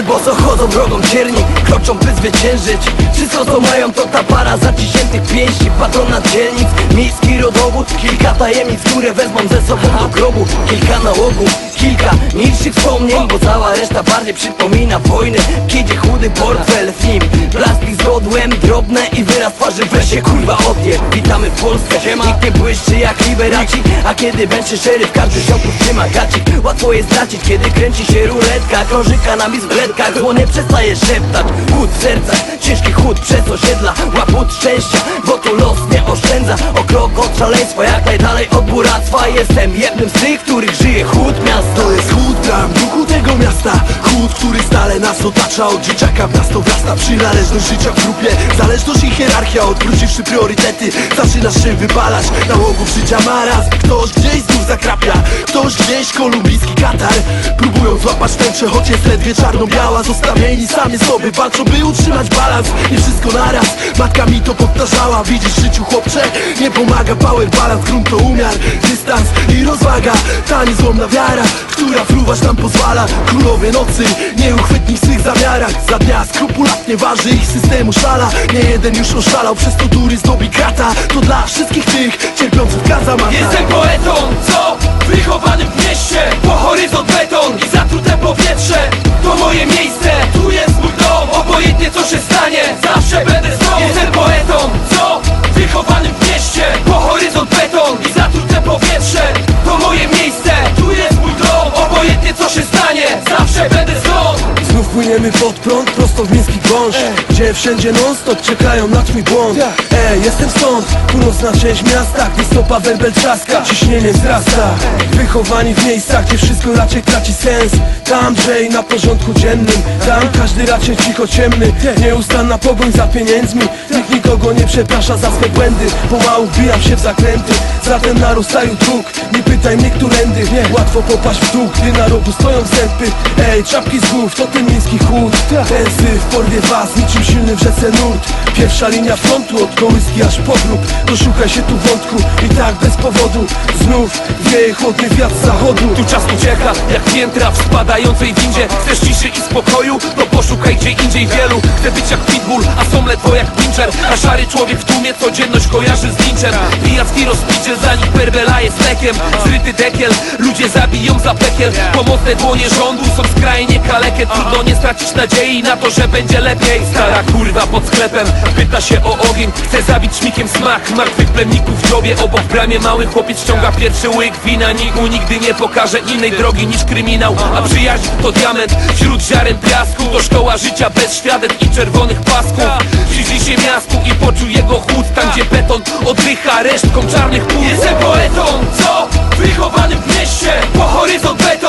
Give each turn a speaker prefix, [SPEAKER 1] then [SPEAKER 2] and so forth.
[SPEAKER 1] Choć boso chodzą drogą cierni Kroczą by zwyciężyć. Wszystko co mają to ta para zaciśniętych pięści. Patronat dzielnic, miejski rodowód Kilka tajemnic, które wezmą ze sobą do grobu. Kilka nałogów, kilka milszych wspomnień Bo cała reszta bardziej przypomina wojnę Kiedy chudy portfel w nim Plastik z godłem, drobne i wyraz twarzy Weź się kurwa odjeb, witamy w Polsce. Nikt nie błyszczy jak liberaci. A kiedy będzie szeryf, każdy ziomków trzyma gacik Łatwo jest stracić, kiedy kręci się ruletka. Krąży kanabis w bledkach, zło nie przestaje szeptać. Chód w sercach, ciężki chód przez osiedla. Łaput szczęścia, bo tu los nie oszczędza. O krok od szaleństwa, jak najdalej od buractwa. Jestem jednym z tych, których żyje chód miasta
[SPEAKER 2] To jest chód bram, duchu miasta. Chód, który stale nas otacza Od dzieciaka w miasto. Wrasta Przynależność życia w grupie. Zależność i hierarchia. Odwróciwszy priorytety Zaczynasz się wypalać. Nałogów życia maraz Ktoś gdzieś znów zakrapia. Ktoś gdzieś kolumbijski katar. Próbują złapać tęczę Choć jest ledwie czarno-biała. Zostawieni sami sobie Walczą by utrzymać balans. Nie wszystko naraz. Matka mi to powtarzała. Widzisz w życiu chłopcze? Nie pomaga power balans Grunt to umiar Dystans i rozwaga. Ta niezłomna wiara Która fruwać nam pozwala Nocy Nieuchwytni w swych zamiarach. Za dnia skrupulatnie waży ich systemu szala Nie jeden już oszalał Przez to dury zdobi krata. To dla wszystkich tych Cierpiących kazamata
[SPEAKER 3] Jestem poetą, co? Wychowany w mieście Po horyzont beton i zatrute
[SPEAKER 2] płyniemy pod prąd, prosto w miejski wąż Gdzie wszędzie non-stop czekają na twój błąd. Ej, jestem stąd, północna część miasta Gdy stopa werbel trzaska, ciśnienie wzrasta. Wychowani w miejscach, gdzie wszystko raczej traci sens. Tam Jay na porządku dziennym Tam każdy raczej cicho ciemny. Nieustanna pogoń za pieniędzmi Nikt nikogo nie przeprasza za swe błędy. Pomału wbijam się w zakręty. Zatem na rozstaju dróg. Nie pytaj mnie którędy. Łatwo popaść w dół, gdy na rogu stoją zęby. Ej, czapki z głów, to ten miejski chód Ten syf porwie was, niczym silny w rzece nurt. Pierwsza linia frontu, od kołyski aż po grób. Doszukaj się tu wątku. I tak bez powodu. Znów wieje chłodny wiatr z zachodu.
[SPEAKER 3] Tu czas ucieka, jak piętra w spadającej windzie. Chcesz ciszy i spokoju? To poszukaj gdzie indziej wielu. Chcę być jak pitbull, a są ledwo jak pinczer A szary człowiek w tłumie codzienność kojarzy z linczem. Pijacki rozpicie, za nich perwela jest lekiem Zryty dekiel, ludzie zabiją za pekiel. Pomocne dłonie rządu są skrajnie kalekie. Trudno nie stracić nadziei na to, że będzie lepiej. Stara kurwa pod sklepem, pyta się o ogień. Chce zabić śmikiem smak martwych plemników w dziobie. Obok bramie mały chłopiec ściąga pierwszy łyk. Wina Niku nigdy nie pokaże innej drogi niż kryminał. A przyjaźń to diament. Wśród ziaren piasku To szkoła życia bez świadek i czerwonych pasków. Przyjrzyj się miastu i poczuj jego chłód Tam gdzie beton oddycha resztką czarnych pól Jestem poetą, co? Wychowany w mieście Po horyzont beton